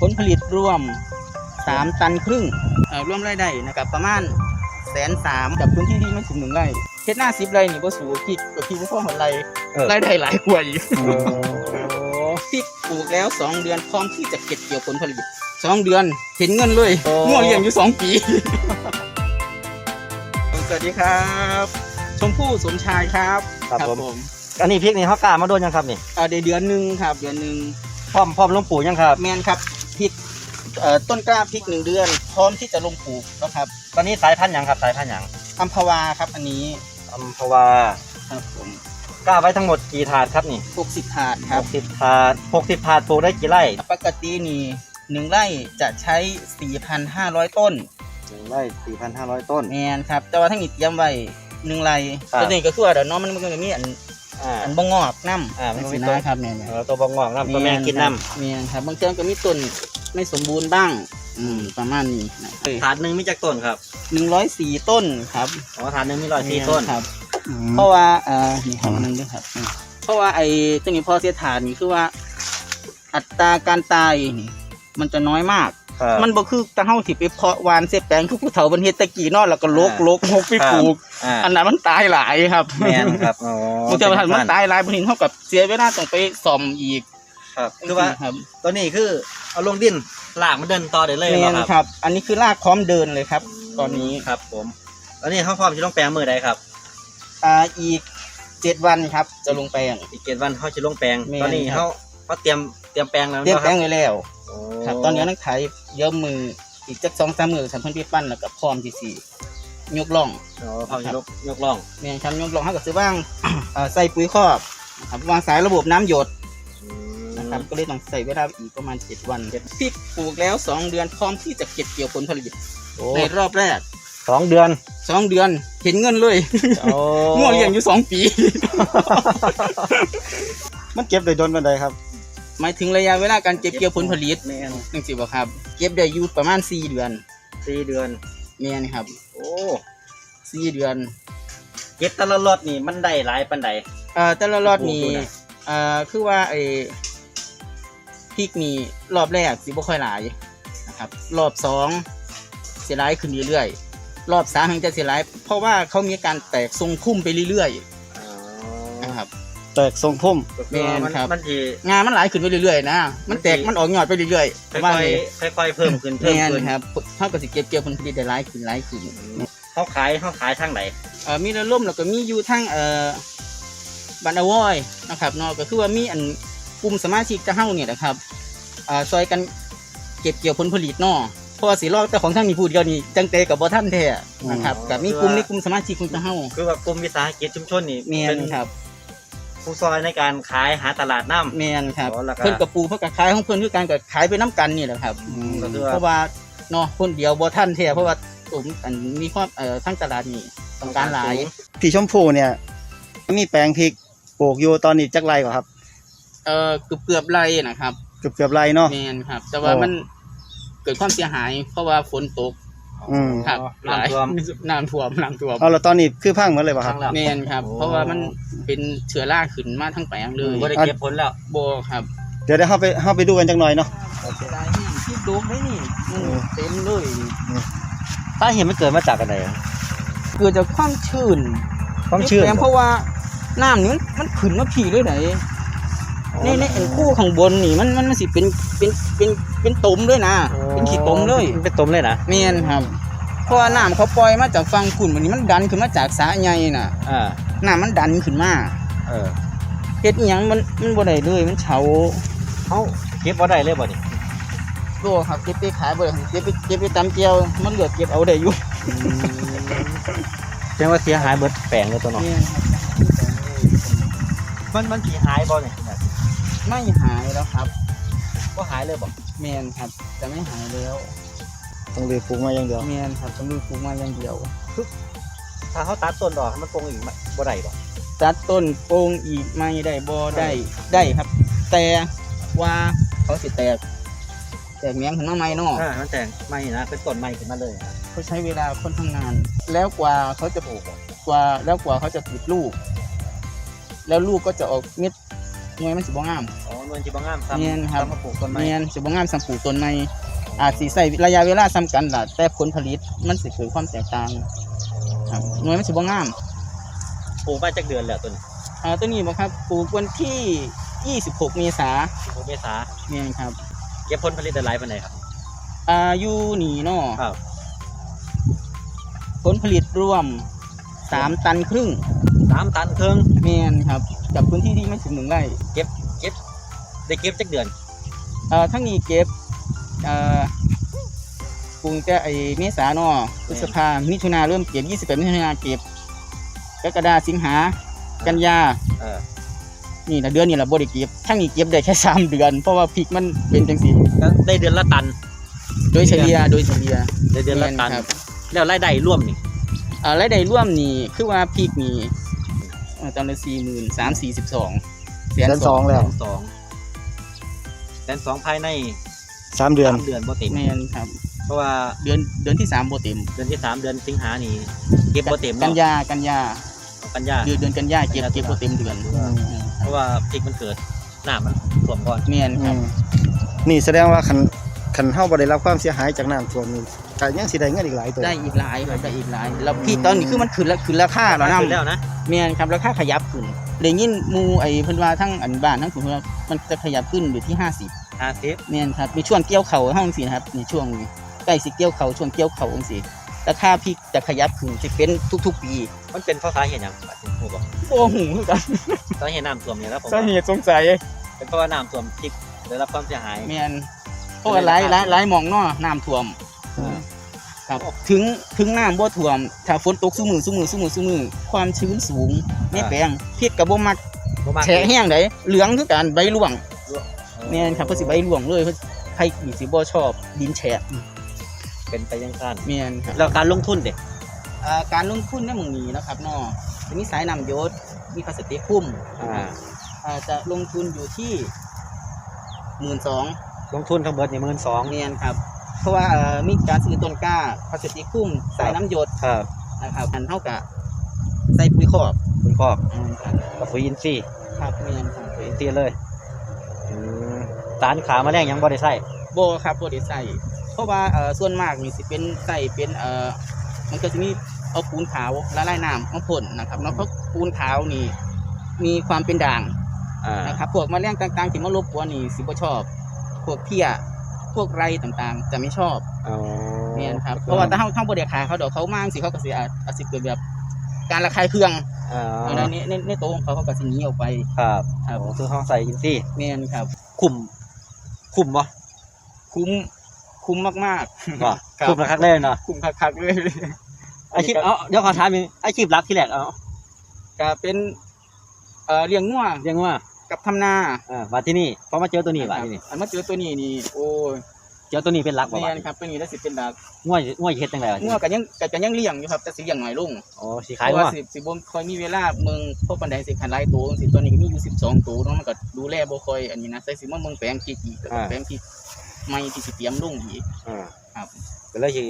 ผลผลิตรวม 3 ตันครึ่งเอ่อรวมรายได้นะครับประมาณแสนสามกับพื้นที่ที่ไม่ถึงหนึ่งไร่เฮ็ดหน้าสิบไร่นี่ก็สูงพี่กับพี่พ่อของไรเออรายได้หลายกว่าอีกโอ้พริกปลูกแล้ว2เดือนพร้อมที่จะเก็บเกี่ยวผลผลิต2เดือนเห็นเงินเลยงัวเลี้ยงอยู่2ปี สวัสดีครับ ชมพู่สมชายครับครับผมอันนี้พริกนี่เขากล้ามาโดนยังครับนี่เอ่อเดือนเดือนหนึ่งครับ เดือนหนึ่งพร้อมพร้อมลงปู่ยังครับ แมนครับพ ริกเอ่อต้นกล้าพริกหนึ่งเดือน พร้อมที่จะลงปลูกแล้วครับ ตอนนี้สายพันธุ์หยังครับสายพันธุ์หยังอัมพวาครับอันนี้อัมพวาครับผมกล้าไว้ทั้งหมดกี่ถาดครับนี่60ถาดครับหกสิบถาดหกสิบถาดปลูกได้กี่ไร่ปกตินี่หนึ่งไร่จะใช้ 4,500 ต้นหนึ่งไร่สี่พันห้าร้อยต้นแมนครับแต่ว่าทั้งนี้เตรียมไว้หนึ่งไร่ครับ ตัวนี้ก็คือว่าเดี๋ยวน้องมันมันก็มีอัน อ่า อันบ่งอกน้ำอ่ามันก็มีสิตัวนะครับเนี่ย เออตัวบองงอกน้ำตัวแมงกินน้แมนครับบางเจ้าก็มีต้นไม่สมบูรณ์บ้าง อืมประมาณนี้นะำถาดหนึ่งมีจากต้นครับหนึ่งร้อยสี่ต้นครับอ๋อถาดหนึ่งมีร้อยสี่ต้น ครับ เพราะว่าเอ่อนี่ของนึงด้วยครับอืมเพราะว่าไอ้ตัวนี้พอเสียฐานนี่คือว่า อัตราการตายนี่มันจะน้อยมาก ครับมันบ่คือตะเฮาที่ไปเพาะวานเสียแปลงคือผู้เฒ่าบนเฮ็ดตะกี้เนอนแล้วก็ลกอ่าลกหกไปครับปลูก อ่าอันนั้นมันตายหลายครับแมนครับอ๋อบางทีมันมันตายหลายบางทีเท่ากับเสียเวลาต้องไปซ่อมอีกครับคือว่าครับตัวนี้คือเอาลงดินลากมันเดินต่อได้เลยแม่เหรอนครับ ครับ อันนี้คือรากพร้อมเดินเลยครับ ตอนนี้ครับ ผมแล้วนี่เขาพร้อมจะลงแปลงมือใดครับ อ่าอีกเจ็ดวันครับ จะลงแปลง อีกเจ็ดวันเขาจะลงแปลงแม่นตอนนี้ครับ เขาเขาเตรียมเตรียมแปลงแล้วเตรียมนาะแปลงไว้แล้วโอ้ ครับตอนนี้นักไถเยอะมืออีกจักสองสามมือทำเพิ่นพี่ปั้นแล้วก็พร้อมที่สี่ยกล่องโอ้พร้อมจะยกยกล่องแม่นครับยกล่องให้กับซื้อบ้างเอ่อใส่ปุ๋ยคอกนะครับวางสายระบบน้ำหยดนะครับก็เลยต้องใส่เวลาอีกประมาณเจ็ดวันพริกปลูกแล้วสองเดือนพร้อมที่จะเก็บเกี่ยวผลผลิตโอ้ในรอบแรกสองเดือนสองเดือนเห็นเงินเลยโอ้งัวเลี้ยงอยู่สองปี มันเก็บได้โดนบันไดครับ หมายถึงระยะเวลาการเก็บเกี่ยวผลผลิตแม่นนึงสิบ่ครับ เก็บได้อยู่ประมาณสี่เดือนสี่เดือน แม่นครับ โอ้สี่เดือนเก็บแต่ละรอดนี่มันได้หลายปันใด เอ่อแต่ละรอบนี้ปลูกดูนะ เอ่อคือว่าไอ้พริกนี่รอบแรกสิบ่ค่อยหลายนะครับ รอบสองสิหลายขึ้นเรื่อยๆรอบสามถึงจะสิหลายเพราะว่าเขามีการแตกทรงพุ่มไปเรื่อยอ๋อๆนะครับ แตกทรงพุ่มก็คือว่ามันแม่นครับ มันทีงานมันหลายขึ้นไปเรื่อยๆนะ มันแตกมันออกยอดไปเรื่อยๆค่ว่าอยเลยๆค่อยๆเพิ่มขึ้นเพิ่มแม่นขึ้นครับเท่ากับสิเก็บเกี่ยวผลผลิตได้หลายขึ้นหลายขึ้นเขาขายเขาขายทางไหนเอ่อมีระล่มแล้วก็มีอยู่ทั้งเอ่อบันอวอยนะครับเนาะก็คือว่ามีอันกลุ่มสมาชิกจะเฮ้าเนี่ยนะครับอ่าซอยกันเก็บเกี่ยวผลผลิตเนาะเพราะว่าสีลอกแต่ของท่านมีผู้เดียวนี่จังเตกับบ่ท่านแท้นะครับกับมีกลุ่มนี้กลุ่มสมาชิกของจะเฮ้า คือว่ากลุ่มวิสาหกิจชุมชนนี่เมียเป็นนครับ ผู้ซอยในการขายหาตลาดน้ำเมียนครับ อ๋อแล้วก็ เพิ่นกับปูเพิ่นกับขายของเพิ่นคือการกับขายไปน้ำกันนี่แหละครับ ก็คือว่าเพราะว่าเนาะคนเดียวบ่ท่านแท้เพราะว่าผมอันมีความเอ่อทั้งตลาดนี่ต้องการหลายพี่ชมพู่เนี่ย มีแปลงพริกปลูกอยู่ตอนนี้จักไรกว่าครับ เอ่อเกือบเกือบๆไรนะครับเกือบเกือบไรเนาะ แมนครับ แต่ว่าโอ้ มันเกิดความเสียหาย เพราะว่าฝนตก อืมครับหลายน้ำท่วม น้ำท่วมน้ำท่วมเอาแล้วตอนนี้คือพังหมดเลยป่ะครับ แมนครับ โอ้ เพราะว่ามันเป็นเชื้อราขึ้นมาทั้งแปลงเลยบ่ได้เก็บผลแล้วโบครับเดี๋ยวเดี๋ยวเข้าไปเข้าไปดูกันจังหน่อยเนาะเสียดายนี่ที่ดูไม่นี่มันเต็มเลยนี่สาเหตุมันเกิดมาจากอะไรอะเกิดจากความชื้นความชื้น แปลงเพราะว่าน้ำนี่มันมันขึ้นมาผีเลยไหน ในในไอ้คู่ข้างบนนี่มันมันมันสิเป็นเป็นเป็นเป็นตมด้วยนะเป็นขีดตมเลยมันเป็นตมเลยนะเมียนครับเพราะว่าน้ำเขาปล่อยมาจากฝั่งขุ่นวันนี้มันดันขึ้นมาจากสระใหญ่น่ะอ่าน้ำมันดันขึ้นมาเออเฮ็ดอิหยังมันมันบ่ได้เลยมันเฉาเขาเก็บบ่ได้เลยบ่นี่โลครับเก็บไปขายบ่ได้เก็บไปเก็บไปตำเจียวมันเหลือเก็บเอาได้อยู่แสดงว่าเสียหายเบิดแปลงเลยตัวเนาะเมียนครับมันมันสิหายบ่นี่ ไม่หายแล้วครับบ่หายเลยบ่เมียนครับ จะไม่หายแล้วต้องเลือกปลูกมาอย่างเดียวเมียนครับต้องมีปลูกมาอย่างเดียวถ้าเขาตัดต้นดอกให้มันโปร่งอีกบ่ได้บ่ตัดต้นโปงอีกไม่ได้บ่ได้ได้ครับ แต่ว่าเขาสิแตกแตกแมงขึ้นมาใหม่เนาะอ่ามันแต่งไม่นะเป็นต้นใหม่ขึ้นมาเลยนะเขาใช้เวลาค่อนข้างนาน แล้วกว่าเขาจะปลูกกว่าแล้วกว่าเขาจะติดลูก แล้วลูกก็จะออกเม็ด หน่วยมันสิบ่งามอ๋อเมือนที่บ่งามซ้ำแม่นครับซ้ำมาปลูกต้นไม้แม่นสิบ่งามสำปลูกต้นใหม่อาจสิใช้ระยะเวลาซ้ำกันล่ะแต่ผลผลิตมันสิเกิดความแตกต่างครับหน่วยมันสิบ่งามปลูกมาจากเดือนแล้วต้นอ่าตัวนี้บ่ครับปลูกวันที่ 26 เมษา16เมษาแม่นครับเก็บผลผลิตได้หลายปานใดครับอายุนี่เนาะครับ ผลผลิตรวม 3 ตันครึ่ง 3ตันครึ่งแม่นครับกับพื้นที่ที่ไม่ถึงหนึ่งไร่เก็บเก็บได้เก็บจากเดือนเอ่อทั้งนี้เก็บเอ่อปรุงแต่ไอ้เมษาเนาะพฤษภามิถุนาเริ่มเก็บ28มิถุนาเก็บกรกฎาสิงหากันยาเออนี่นะเดือนนี้ละบ่ได้เก็บทั้งนี้เก็บได้แค่3เดือน เพราะว่าพริกมันเป็นจังซี่ก็ได้เดือนละตัน โดยเฉลี่ยโดยเฉลี่ยได้เดือนละตัน แม่ครับแล้วรายได้ร่วมนี่เอ่อรายได้ร่วมนี่คือว่าพริกนี่ เอ่อตอนละ40,000 3 42แสแสนนสสอองงแล้ว สองแสนสองภายในสามเดือนสามเดือนบ่เต็มแม่นครับ เพราะว่าเดือนเดือนที่3บ่เต็ม เดือนที่สามเดือนสิงหานี่เก็บบ่เต็มกันเนาะยากันยากันยา เดือนเดือนกันยาเก็บเก็บบ่เต็มเดือนเพราะว่าพริกมันเกิดหน้ามันท่วมก่อน แม่นคอืรับมนี่แสดงว่าคันคันเฮาบ่ได้รับความเสียหายจากน้ำท่วมนี่ ก็ยังสิได้เงินอีกหลายตัวได้อีกหลายครับได้อีกหลายแล้วพี่ตอนนี้คือมันขึ้นแล้วขึ้นราคาแล้วขึ้นนำแล้วนะแม่นครับราคาขยับขึ้นได้ยินหมู่ไอ้เพิ่นว่าทั้งอันบ้านทั้งผมว่ามันจะขยับขึ้นอยู่ที่ 50ห้าสิบแม่นครับมีช่วงเกี่ยวเข่าเฮาจังซี่นะครับในช่วงนี้ใกล้สิเกี่ยวเข่าช่วงเกี่ยวเข่าจังซี่ราคาพริกจะขยับขึ้นสิเป็นทุก ๆ ปี มันเป็นเพราะสาเหตุหยังบัดนี้ผมบอกบ่ฮู้คือกันสาเหตุน้ำท่วมเนี่ยแล้วผมสาเหตุสงสัยเป็นเพราะว่าน้ำท่วมพริกได้รับความเสียหายแม่นเพราะว่าหลายหลายหลายหม่องเนาะน้ำท่วม ครับ ถึงถึงน้ำบ่ท่วม ถ้าฝนตกซุมือซุมือซุมือซุมือความชื้นสูงในแปลงพริกก็บ่มักบ่มากแฉะแห้งไดเหลืองคือกันใบร่วงแม่นครับเพิ่นสิใบร่วงเลยเพิ่นใครมีสิบ่ชอบดินแฉะเป็นไปยังสั้นแม่นครับแล้วการลงทุนเด็กอ่าการลงทุนในหม่องนี้นะครับเนาะจะมีสายน้ำหยศมีพลาสติกคลุ้มอ่าอ่าจะลงทุนอยู่ที่12,000ลงทุนทั้งเบิดนี่หมื่นสองแม่นครับ เพราะว่าเอ่อมีการซื้อต้นกล้าพลาสติกคลุ้มสายน้ำหยศครับนะครับอันเท่ากับใส่ปุ๋ยคอกคุณพ่ออืมครับกับปุ๋ยอินทรีย์ครับแม่นครับปุ๋ยอินทรีย์เลยอืมสารขาแมลงยังบ่ได้ใส่โบครับโบได้ใส่เพราะว่าเอ่อส่วนมากนี่สิเป็นใส่เป็นเอ่อมันก็จะมีเอาปูนขาวละลายน้ำมาพ่นนะครับเนาะเพราะปูนขาวนี่มีความเป็นด่าง อ่านะครับพวกแมลงต่างๆที่มารบกวนนี่สิบ่ชอบ พวกเพี้ย พวกไรต่างๆ จะไม่ชอบอ๋อแม่นครับเพราะว่าถ้าเฮาเฮาบ่ได้ขายเขาเดี๋ยวเขามาจังสิเขาก็สิอาจอาจสิเกิดแบบ การระคายเคืองอ่าในในในในโต๊ะของเขาเขาก็สิหนีออกไปครับครับโอ้คือห้องใส่อินทรีย์แม่นครับ คุมคุมบ่คุ้มคุ้มมากๆบ่ครับคุมระคักเลยเนาะคุ้มคักๆเลยอาชีพเอาเดี๋ยวขอถามอีกอาชีพหลักที่แรกเอาก็เป็นเอ่อเลี้ยงงัวเรียกว่า กับทำนาอ่ามาที่นี่พอมาเจอตัวนี้ว่าที่นี่อันมาเจอตัวนี้นี่โอ้ยเจอตัวนี้เป็นหลักบ่แม่ว่านครับตัวนี้ได้สิเป็นดากง่วยง่วยเฮ็ดจังได๋วะงัวก็ยังก็ยังเลี้ยงอยู่ครับแต่สิเลี้ยงน้อยลงอ๋อสิเพขายราะงัวว่าสิสิบ่ค่อยมีเวลาเมืองพวกปันไดสิคันหลายตัวจังซี่ตัวนี้ก็มีอยู่12ตัวเนาะมันก็ดูแลบ่ค่อยอันนี้นะแต่สิมาเมืองแปลงพริกอีกแล้วก็แปลงพริกใหม่ที่สิเตรียมลงอีกอ่าครับก็เลยสิ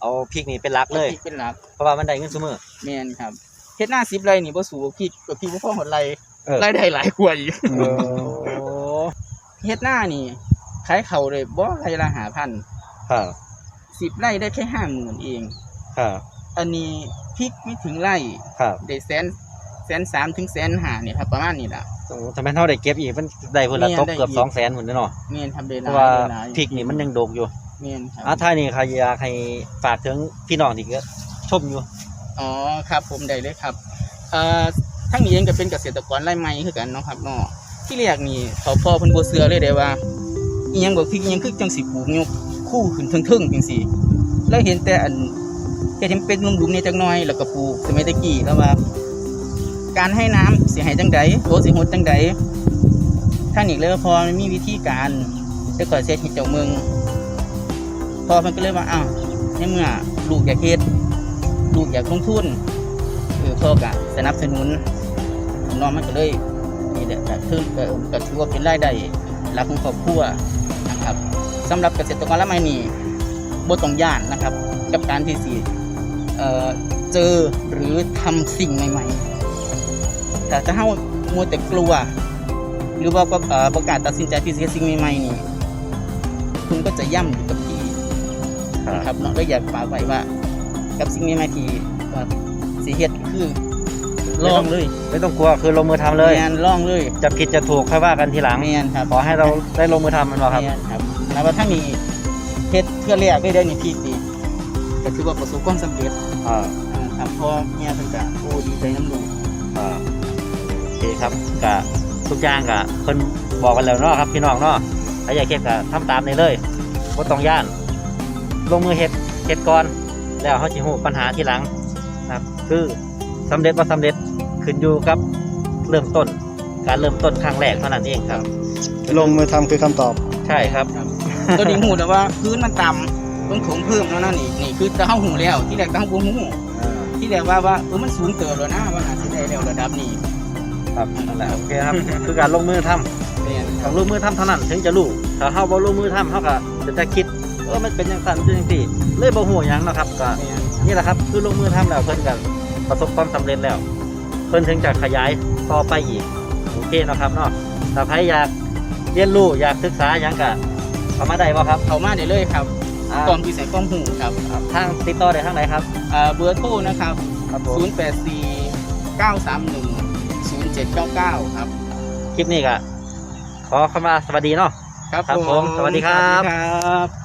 เอาพริกนี่เป็นหลักเลยพริกเป็นหลักเพราะว่ามันได้เงินซุมื้อแม่นครับเฮ็ดหน้า10ไร่นี่บ่สู้พริกกับพริกบ่พอหดไร่เออรายได้หลายกว่าอีกอืมโอ้เฮ็ดหน้านี่ขายเขาเลยบ่ไรละหาพันครับสิบไร่ได้แค่ห้าหมื่นเอง ครับอันนี้พริกไม่ถึงไร่ครับได้แสนแสนสามถึงแสนห้าเนี่ยครับประมาณนี้ล่ะโอ้ทำไมเฮาได้เก็บอีกมันได้พุ่นละแม่นตกได้เกือบอีก200,000พุ่นเด้อเนาะเมียนทำได้หเพลายราะว่าได้หลายพริกนี่มันยังโดกอยู่เมียนครับอะท้ายนี้ใครอยากให้ฝากถึงพี่น้องที่ก็ชมอยู่ อ๋อครับผมได้เลยครับเอ่อทั้งนี้เองก็เป็นเกษตรกรไร่ไม้คือกันเนาะครับเนาะที่แรกนี่เขาพ่อเพิ่นบ่เชื่อเลยได้ว่าอีหยังบ่พริกอีหยังคือจังสิปลูกยกคู่ขึ้นเทิงๆจังซี่แล้วเห็นแต่อันเฮ็ดให้มันเป็นหลุมๆเนี่ยจักหน่อยแล้วก็ปลูกสมัยตะกี้แล้วว่า การให้น้ำสิให้จังใดโถสิหดจังใดท่านอีกเลยว่าพอมันมีวิธีการจะก่อนเสียให้เจ้าเมืองพอมันก็เลยว่าอ้าวในเมื่อลูกอยากเฮ็ด ลูกอยากลงทุนเออพ่อก็สนับสนุนน้องมันก็เลยนี่แหละก็ถือก็ก็ถือว่าเป็นรายได้หลักของครอบครัวนะครับสำหรับเกษตรกรละไมนี่บ่ต้องย่านนะครับ กับการที่สิเอ่อเจอหรือทำสิ่งใหม่ ๆ แต่ถ้าเฮามัวแต่กลัว หรือว่าก็เอ่อประกาศตัดสินใจที่จะเฮ็ดสิ่งใหม่ๆนี่ คุณก็จะย่ำอยู่กับที่นะครับเนาะก็อยากฝากไว้ว่า กับสิ่งใหม่ๆที่เอ่อสิเฮ็ดคือลองเลยไม่ต้องกลัวคือลงมือทำเลยแม่นลองเลยจะผิดจะถูกค่อยว่ากันทีหลังแม่นครับขอให้เราได้ลงมือทำมันหรอครับแม่นครับแล้วว่าถ้ามีเฮ็ดเพื่อแรกได้ได้นี่พีกดีก็ถือว่าประสบความสำเร็จอ่าอ่าครับเพราะเนี่ยเพิ่นก็โอ้ดีใจน้ำลูกอ่าโอเคครับกะทุกอย่างกะเพิ่นบอกกันแล้วเนาะครับพี่น้องเนาะถ้าอยากเฮ็ดกะทำตามนี้เลยบ่ต้องย่าน ลงมือเฮ็ดเฮ็ดก่อน แล้วเขาสิฮู้ปัญหาทีหลังนะครับคือสำเร็จบ่สำเร็จขึ้นอยู่กับเริ่มต้น การเริ่มต้นครั้งแรกเท่านั้นเองครับ ลงมือทำคือคำตอบ ใช่ครับตัวนี้หูแต่ว่าพื้นมันต่ำต้องถมเพิ่มแล้วนะนี่นี่คือจะเข้าหูแล้วที่แรกต้องหูหูที่แรกว่าว่าเออมันสูงเติบแล้วนะว่าอาจจะได้แล้วระดับนี้ครับนั่นแหละโอเคครับคือการลงมือทำเนี่ยต้องลงมือทำเท่านั้นถึงจะรู้ถ้าเฮาบ่ลงมือทำเฮาก็จะจะคิด เออมันเป็นจังซั่นเป็นจังซี่เลยบ่ฮู้หยังเนาะครับก็เนี่ยนี่แหละครับคือลงมือทำแล้วเพิ่นก็ประสบความสำเร็จแล้ว เพิ่นถึงจะขยายต่อไปอีกโอเคเนาะครับเนาะถ้าใครอยากเรียนรู้อยากศึกษาหยังก็เข้ามาได้บ่ครับ เข้ามาได้เลยครับอ่ากองพิเศษกองหูครับทางติดต่อได้ทางไหนครับอ่าเบอร์โทรนะครับครับผม084 931 0799 ครับ คลิปนี้ก็ขอเข้ามาสวัสดีเนาะครับครับผม สวัสดีครับสวัสดีครับ